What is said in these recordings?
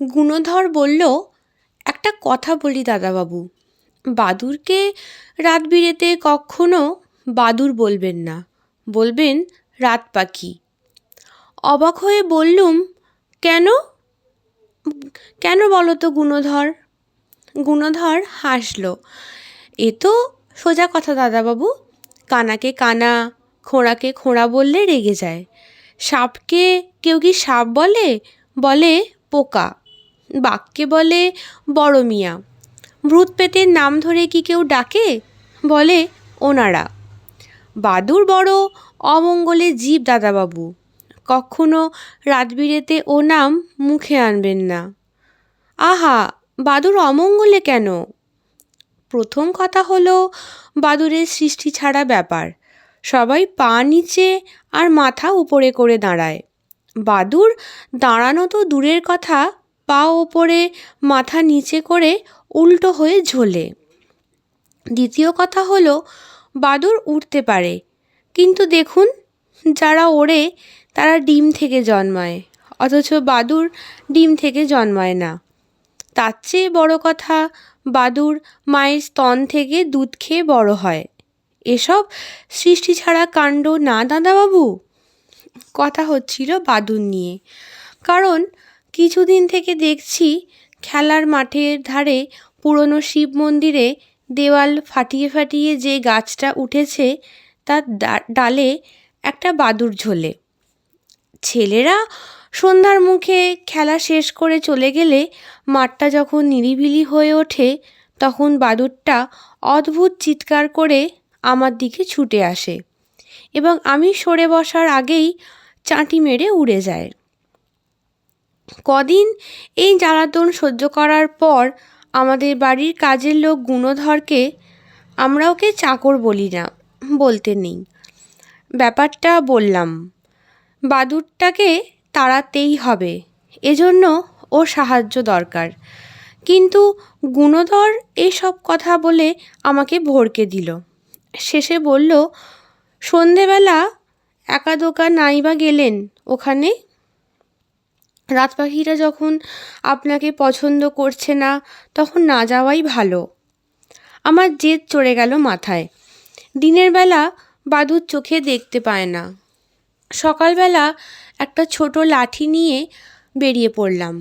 গুণধর বলল, একটা কথা বলি দাদাবাবু। বাদুরকে রাত বিরেতে কখনো বাদুর বলবেন না। বলবেন রাত পাখি। অবাক হয়ে বললুম, কেন? কেন বলো তো গুণধর? গুণধর হাসল, এ তো সোজা কথা দাদাবাবু। কানাকে কানা, খোঁড়াকে খোঁড়া বললে রেগে যায়। সাপকে কেউ কি সাপ বলে? বলে পোকা। বাঘকে বলে, বড় মিয়া, ভূত পেতের নাম ধরে কি কেউ ডাকে? বলে, ওনারা। বাদুর বড়, অমঙ্গলে জীব দাদাবাবু, কখনো রাতবিরেতে ও নাম মুখে আনবেন না। আহা, বাদুর অমঙ্গলে কেন? প্রথম কথা হলো, বাদুরের সৃষ্টি ছাড়া ব্যাপার। সবাই পা নিচে আর মাথা উপরে করে দাঁড়ায়। বাদুর দাঁড়ানো তো দূরের কথা পা ওপরে, মাথা নিচে করে উল্টো হয়ে ঝোলে। দ্বিতীয় কথা হলো বাদুর উঠতে পারে। কিন্তু দেখুন, যারা ওড়ে, তারা ডিম থেকে জন্মায়, অথচ বাদুর ডিম থেকে জন্মায় না। তার চেয়ে বড় কথা বাদুর মায়ের স্তন থেকে দুধ খেয়ে বড় হয়। এসব সৃষ্টি ছাড়া কাণ্ড না দাদাবাবু? কথা হচ্ছিল বাদুর নিয়ে। কারণ কিছুদিন থেকে দেখছি খেলার মাঠের ধারে পুরনো শিব মন্দিরে দেওয়াল ফাটিয়ে ফাটিয়ে যে গাছটা উঠেছে, তার ডালে একটা বাদুর ঝোলে। ছেলেরা সন্ধ্যার মুখে খেলা শেষ করে চলে গেলে মাঠটা যখন নিরিবিলি হয়ে ওঠে, তখন বাদুরটা অদ্ভুত চিৎকার করে আমার দিকে ছুটে আসে এবং আমি সরে বসার আগেই চাঁটি মেরে উড়ে যায়। কদিন এই জ্বালাতন সহ্য করার পর আমাদের বাড়ির কাজের লোক গুণধরকে আমরা ওকে চাকর বলি না, বলতে নেই। ব্যাপারটা বললাম, বাদুরটাকে তাড়াতেই হবে, এজন্য ও সাহায্য দরকার। কিন্তু গুণধর এসব কথা বলে আমাকে ভড়কে দিল। শেষে বলল, সন্ধেবেলা একা দোকা নাই বা গেলেন, ওখানে রাত পাখিরা যখন আপনাকে পছন্দ করছে না, তখন না যাওয়াই ভালো। আমার জেদ চড়ে গেল মাথায়। দিনের বেলা বাদুর চোখে দেখতে পায় না। সকালবেলা একটা ছোট লাঠি নিয়ে বেরিয়ে পড়লাম।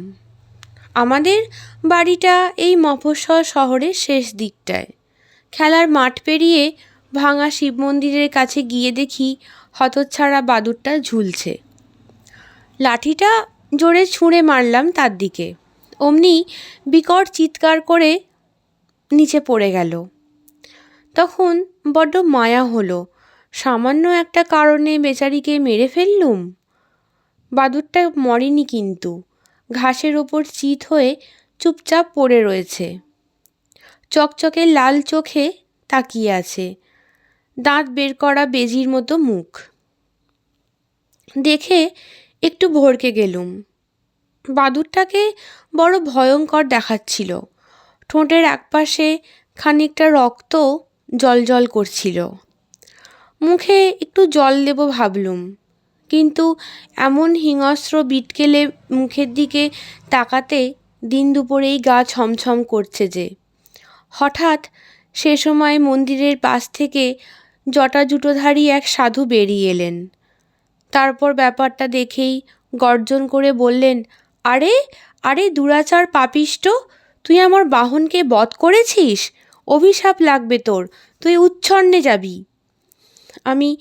আমাদের বাড়িটা এই মফস্বল শহরের শেষ দিকটায়। খেলার মাঠ পেরিয়ে ভাঙা শিব মন্দিরের কাছে গিয়ে দেখি হতচ্ছাড়া বাদুরটা ঝুলছে। লাঠিটা জোরে ছুঁড়ে মারলাম তার দিকে। অমনি বিকট চিৎকার করে নিচে পড়ে গেল। তখন বড্ড মায়া হলো। সামান্য একটা কারণে বেচারিকে মেরে ফেললুম? বাদুরটা মরেনি কিন্তু। ঘাসের ওপর চিত হয়ে চুপচাপ পড়ে রয়েছে। চকচকে লাল চোখে তাকিয়ে আছে। দাঁত বের করা বেজির মতো মুখ। দেখে একটু ভরকে গেলুম। বাদুরটাকে বড় ভয়ঙ্কর দেখাচ্ছিল। ঠোঁটের একপাশে খানিকটা রক্ত জল করছিল। মুখে একটু জল দেব ভাবলুম, কিন্তু এমন হিংস্র বিটকেলে মুখের দিকে তাকাতে দিন দুপুরেই গা ছমছম করছে যে। হঠাৎ সে সময় মন্দিরের পাশ থেকে জটা জুটোধারী এক সাধু বেরিয়ে এলেন। তারপর ব্যাপারটা দেখেই গর্জন করে বললেন, আরে আরে দুরাচার পাপিষ্ট, তুই আমার বাহনকে বধ করেছিস? অভিশাপ লাগবে তোর, তুই উচ্ছন্নে যাবি। আমি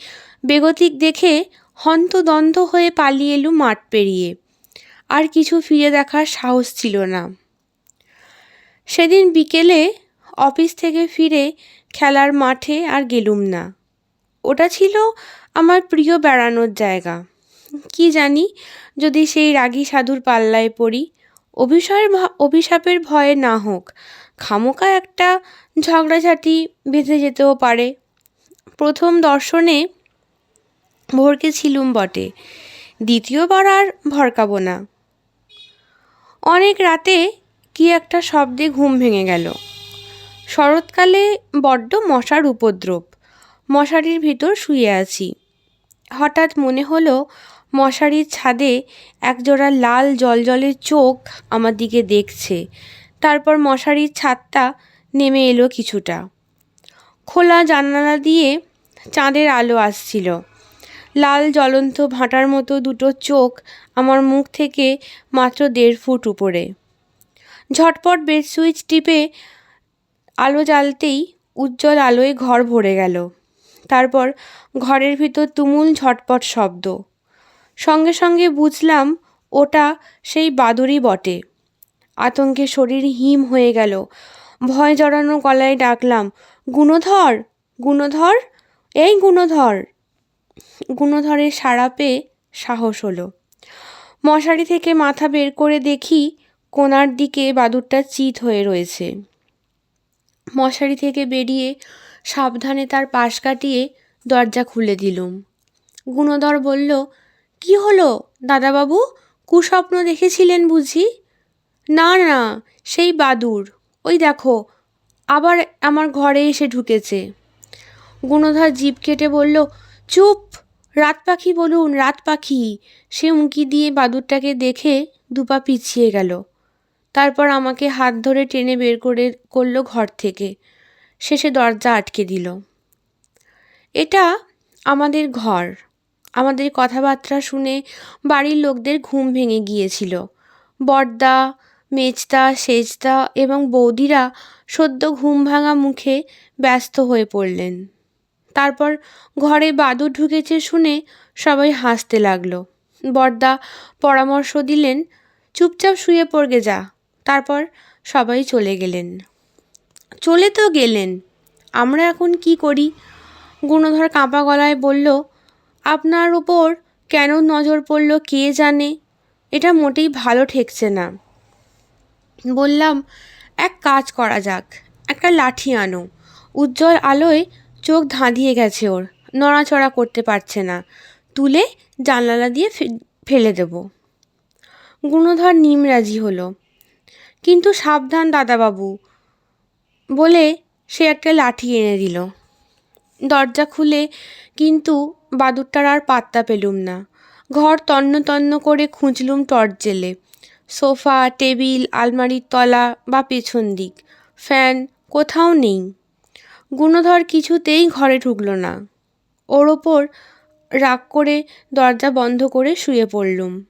বেগতিক দেখে হন্তদন্ত হয়ে পালিয়ে এলুম মাঠ পেরিয়ে। আর কিছু ফিরে দেখার সাহস ছিল না। সেদিন বিকেলে অফিস থেকে ফিরে খেলার মাঠে আর গেলুম না। ওটা ছিল আমার প্রিয় বেড়ানোর জায়গা। কি জানি, যদি সেই রাগী সাধুর পাল্লায় পড়ি অভিশয়ের অভিশাপের ভয়ে না হোক খামোকা একটা ঝগড়াঝাটি বেঁধে যেতেও পারে। প্রথম দর্শনে ভরকে ছিলুম বটে, দ্বিতীয়বার আর ভরকাবো না। অনেক রাতে কি একটা শব্দে ঘুম ভেঙে গেল। শরৎকালে বড্ড মশার উপদ্রব। মশারির ভিতর শুয়ে আছি। হঠাৎ মনে হলো মশারির ছাদে একজোড়া লাল জলজলের চোখ আমার দিকে দেখছে। তারপর মশারির ছাদটা নেমে এলো কিছুটা। খোলা জানালা দিয়ে চাঁদের আলো আসছিল। লাল জ্বলন্ত ভাঁটার মতো দুটো চোখ আমার মুখ থেকে মাত্র দেড় ফুট উপরে। ঝটপট বেড সুইচ টিপে আলো জ্বালতেই উজ্জ্বল আলোয় ঘর ভরে গেল। তারপর ঘরের ভিতর তুমুল ঝটপট শব্দ। সঙ্গে সঙ্গে বুঝলাম ওটা সেই বাদুরই বটে। আতঙ্কে শরীর হিম হয়ে গেল। ভয় জড়ানো গলায় ডাকলাম, গুণধর গুণধর, এই গুণধর। গুণধরের সাড়া পেয়ে সাহস হলো। মশারি থেকে মাথা বের করে দেখি কোনার দিকে বাদুরটা চিত হয়ে রয়েছে। মশারি থেকে বেরিয়ে সাবধানে তার পাশ কাটিয়ে দরজা খুলে দিলুম। গুণধর বলল, কি হলো দাদাবাবু? কুস্বপ্ন দেখেছিলেন বুঝি? না না, সেই বাদুর ওই দেখো, আবার আমার ঘরে এসে ঢুকেছে। গুণধর জিভ কেটে বলল, চুপ! রাত পাখি বলুন, রাত পাখি। সে উঁকি দিয়ে বাদুরটাকে দেখে দুপা পিছিয়ে গেল। তারপর আমাকে হাত ধরে টেনে বের করে করল ঘর থেকে। শেষে দরজা আটকে দিল। এটা আমাদের ঘর। আমাদের কথাবার্তা শুনে বাড়ির লোকদের ঘুম ভেঙে গিয়েছিল। বড়দা মেজদা, সেজদা এবং বৌদিরা সদ্য ঘুম ভাঙা মুখে ব্যস্ত হয়ে পড়লেন। তারপর ঘরে বাদুর ঢুকেছে শুনে সবাই হাসতে লাগল। বড়দা পরামর্শ দিলেন, চুপচাপ শুয়ে পড়গে যা। তারপর সবাই চলে গেলেন। চলে তো গেলেন, আমরা এখন কি করি? গুণধর কাঁপা গলায় বলল, আপনার ওপর কেন নজর পড়ল কে জানে? এটা মোটেই ভালো ঠেকছে না। বললাম, এক কাজ করা যাক, একটা লাঠি আনো। উজ্জ্বল আলোয় চোখ ধাঁধিয়ে গেছে ওর, নড়াচড়া করতে পারছে না। তুলে জানলা দিয়ে ফেলে দেব। গুণধর নিমরাজি হলো, কিন্তু সাবধান দাদাবাবু বলে সে একটা লাঠি এনে দিল। দরজা খুলে কিন্তু বাদুরটার আর পাত্তা পেলুম না। ঘর তন্ন তন্ন করে খুঁজলুম টর্চ জেলে। সোফা, টেবিল, আলমারির তলা বা পেছন দিক। ফ্যান কোথাও নেই। গুণধর কিছুতেই ঘরে ঢুকলো না। ওর ওপর রাগ করে দরজা বন্ধ করে শুয়ে পড়লুম।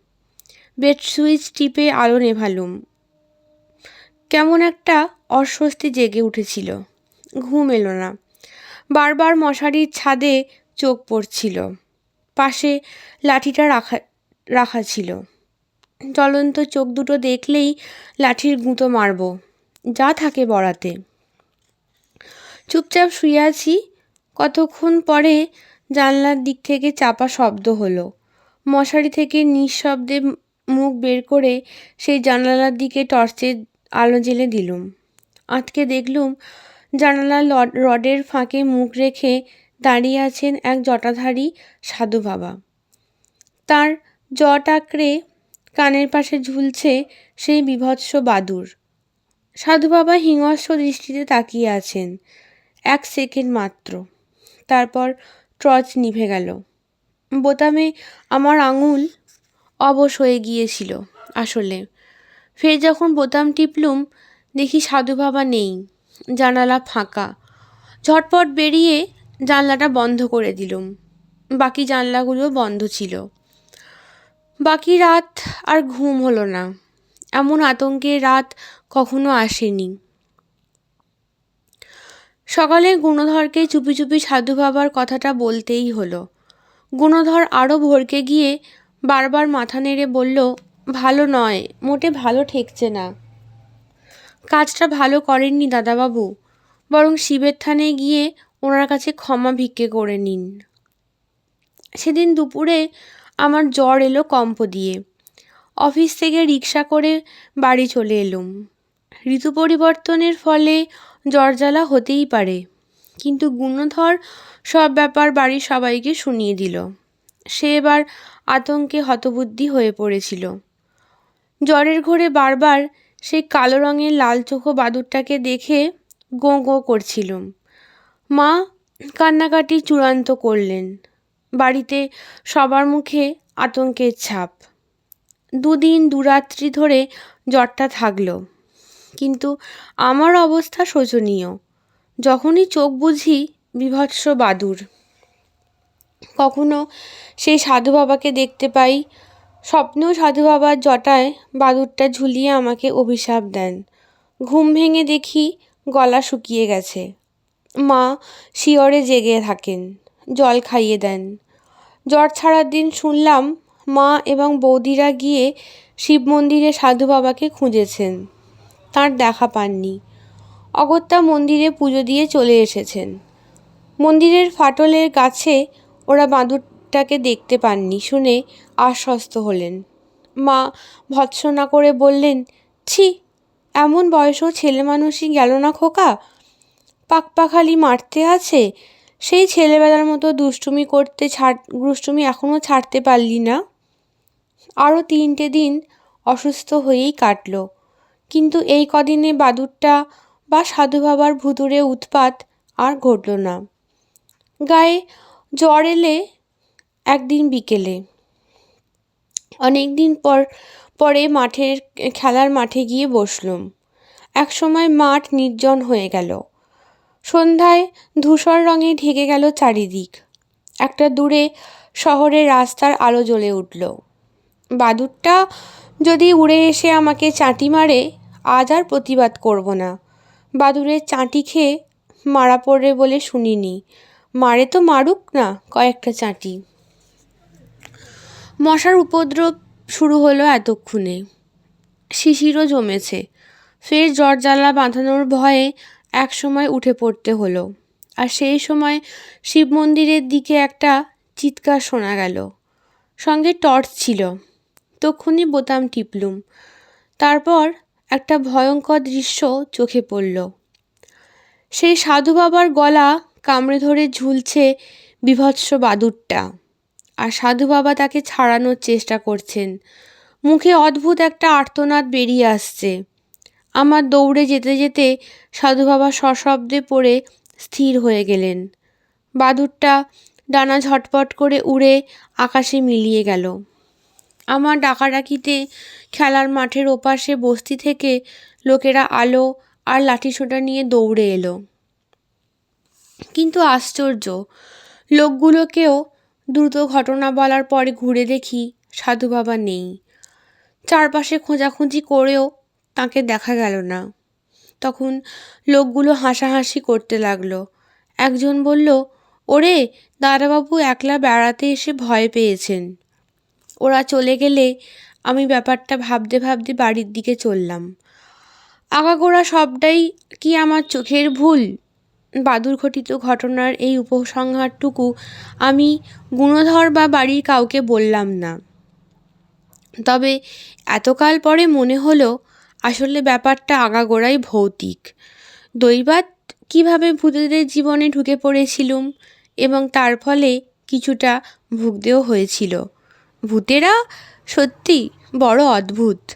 বেড সুইচ টিপে আলো নেভালুম। কেমন একটা অস্বস্তি জেগে উঠেছিল। ঘুম এলো না। বারবার মশারির ছাদে চোখ পড়ছিল। পাশে লাঠিটা রাখা রাখা ছিল। জ্বলন্ত চোখ দুটো দেখলেই লাঠির গুঁতো মারব। যা থাকে বড়াতে। চুপচাপ শুয়ে আছি। কতক্ষণ পরে জানলার দিক থেকে চাপা শব্দ হলো। মশারি থেকে নিঃশব্দে মুখ বের করে সেই জানালার দিকে টর্চের আলো জেলে দিলুম। আটকে দেখলুম জানালার রডের ফাঁকে মুখ রেখে দাঁড়িয়ে আছেন এক জটাধারী সাধু বাবা। তার জট আঁকড়ে কানের পাশে ঝুলছে সেই বিভৎস বাদুর। সাধু বাবা হিংস্র দৃষ্টিতে তাকিয়ে আছেন এক সেকেন্ড মাত্র। তারপর টর্চ নিভে গেল। বোতামে আমার আঙুল অবশ হয়ে গিয়েছিল আসলে। ফের যখন বোতাম টিপলুম, দেখি সাধু বাবা নেই, জানালা ফাঁকা। ঝটপট বেরিয়ে জানলাটা বন্ধ করে দিলুম। বাকি জানলাগুলো বন্ধ ছিল। বাকি রাত আর ঘুম হলো না। এমন আতঙ্কের রাত কখনো আসেনি। সকালে গুণধরকে চুপি চুপি সাধু বাবার কথাটা বলতেই হলো। গুণধর আরও ভরকে গিয়ে বারবার মাথা নেড়ে বলল ভালো নয়, মোটে ভালো ঠেকছে না। কাজটা ভালো করেননি দাদাবাবু, বরং শিবের থানে গিয়ে ওনার কাছে ক্ষমা ভিক্ষে করে নিন। সেদিন দুপুরে আমার জ্বর এলো কম্প দিয়ে। অফিস থেকে রিক্সা করে বাড়ি চলে এলুম। ঋতু পরিবর্তনের ফলে জ্বর জ্বালা হতেই পারে, কিন্তু গুণধর সব ব্যাপার বাড়ির সবাইকে শুনিয়ে দিল। সে এবার আতঙ্কে হতবুদ্ধি হয়ে পড়েছিল। জ্বরের ঘোরে বারবার সেই কালো রঙের লাল চোখো বাদুরটাকে দেখে গোঁ গোঁ করছিলুম। মা কান্নাকাটি চূড়ান্ত করলেন। বাড়িতে সবার মুখে আতঙ্কের ছাপ। দুদিন, দুরাত্রি ধরে জ্বরটা থাকল। কিন্তু আমার অবস্থা শোচনীয়। যখনই চোখ বুঝি বিভৎস বাদুর। কখনো সেই সাধু বাবাকে দেখতে পাই স্বপ্নেও সাধু বাবার জটায় বাদুরটা ঝুলিয়ে আমাকে অভিশাপ দেন। ঘুম ভেঙে দেখি গলা শুকিয়ে গেছে। মা শিয়রে জেগে থাকেন, জল খাইয়ে দেন। জ্বর ছাড়ার দিন শুনলাম মা এবং বৌদিরা গিয়ে শিব মন্দিরে সাধু বাবাকে খুঁজেছেন। তার দেখা পাননি। অগত্যা মন্দিরে পুজো দিয়ে চলে এসেছেন। মন্দিরের ফাটলের গাছে ওরা বাঁদরটাকে দেখতে পাননি শুনে আশ্বস্ত হলেন। মা ভৎসনা করে বললেন, ছি, এমন বয়সও ছেলে মানুষই গেল না খোকা। পাকপাখালি মারতে আছে, সেই ছেলেবেলার মতো দুষ্টুমি করতে ছাড়, দুষ্টুমি এখনও ছাড়তে পারলি না? আরও তিনটে দিন অসুস্থ হয়েই কাটলো। কিন্তু এই কদিনে বাদুরটা বা সাধু বাবার ভুতুরে উৎপাত আর ঘটল না। গায়ে জ্বর এলে একদিন বিকেলে। অনেক দিন পর, পরে মাঠের, খেলার মাঠে গিয়ে বসলুম। এক সময় মাঠ নির্জন হয়ে গেল। সন্ধ্যায় ধূসর রঙে ঢেকে গেল চারিদিক। একটা দূরে শহরের রাস্তার আলো জ্বলে উঠল। বাদুরটা যদি উড়ে এসে আমাকে চাঁটি মারে, আজ আর প্রতিবাদ করব না। বাদুরের চাঁটি খেয়ে মারা পড়বে বলে শুনিনি। মারে তো মারুক না কয়েকটা চাঁটি। মশার উপদ্রব শুরু হলো এতক্ষণে। শিশিরও জমেছে। ফের জ্বর জ্বালা বাঁধানোর ভয়ে এক সময় উঠে পড়তে হলো। আর সেই সময় শিব মন্দিরের দিকে একটা চিৎকার শোনা গেল। সঙ্গে টর্চ ছিল। তক্ষুনি বোতাম টিপলুম। তারপর একটা ভয়ঙ্কর দৃশ্য চোখে পড়ল। সেই সাধু বাবার গলা কামড়ে ধরে ঝুলছে বিভৎস বাদুরটা। আর সাধু বাবা তাকে ছাড়ানোর চেষ্টা করছেন। মুখে অদ্ভুত একটা আর্তনাদ বেরিয়ে আসছে। আমার দৌড়ে যেতে যেতে সাধু বাবা সশব্দে পড়ে স্থির হয়ে গেলেন। বাদুরটা ডানা ঝটপট করে উড়ে আকাশে মিলিয়ে গেল। আমার ডাকাডাকিতে খেলার মাঠের ওপাশে বস্তি থেকে লোকেরা আলো আর লাঠিসোঁটা নিয়ে দৌড়ে এলো। কিন্তু আশ্চর্য, লোকগুলোকেও দ্রুত ঘটনা বলার পরে ঘুরে দেখি সাধু বাবা নেই। চারপাশে খোঁজাখুঁজি করেও তাকে দেখা গেল না। তখন লোকগুলো হাসাহাসি করতে লাগল। একজন বলল, ওরে, দাদাবাবু একলা বেড়াতে এসে ভয় পেয়েছেন। ওরা চলে গেলে আমি ব্যাপারটা ভাবতে ভাবতে বাড়ির দিকে চললাম। আগাগোড়া সবটাই কি আমার চোখের ভুল? বাদুর ঘটিত ঘটনার এই উপসংহারটুকু আমি গুণধর বা বাড়ির কাউকে বললাম না। তবে এতকাল পরে মনে হলো, আসলে ব্যাপারটা আগাগোড়াই ভৌতিক। দৈবাত কীভাবে ভূতেদের জীবনে ঢুকে পড়েছিলুম এবং তার ফলে কিছুটা ভুগতেও হয়েছিল। ভূতেরা সত্যি বড় অদ্ভুত।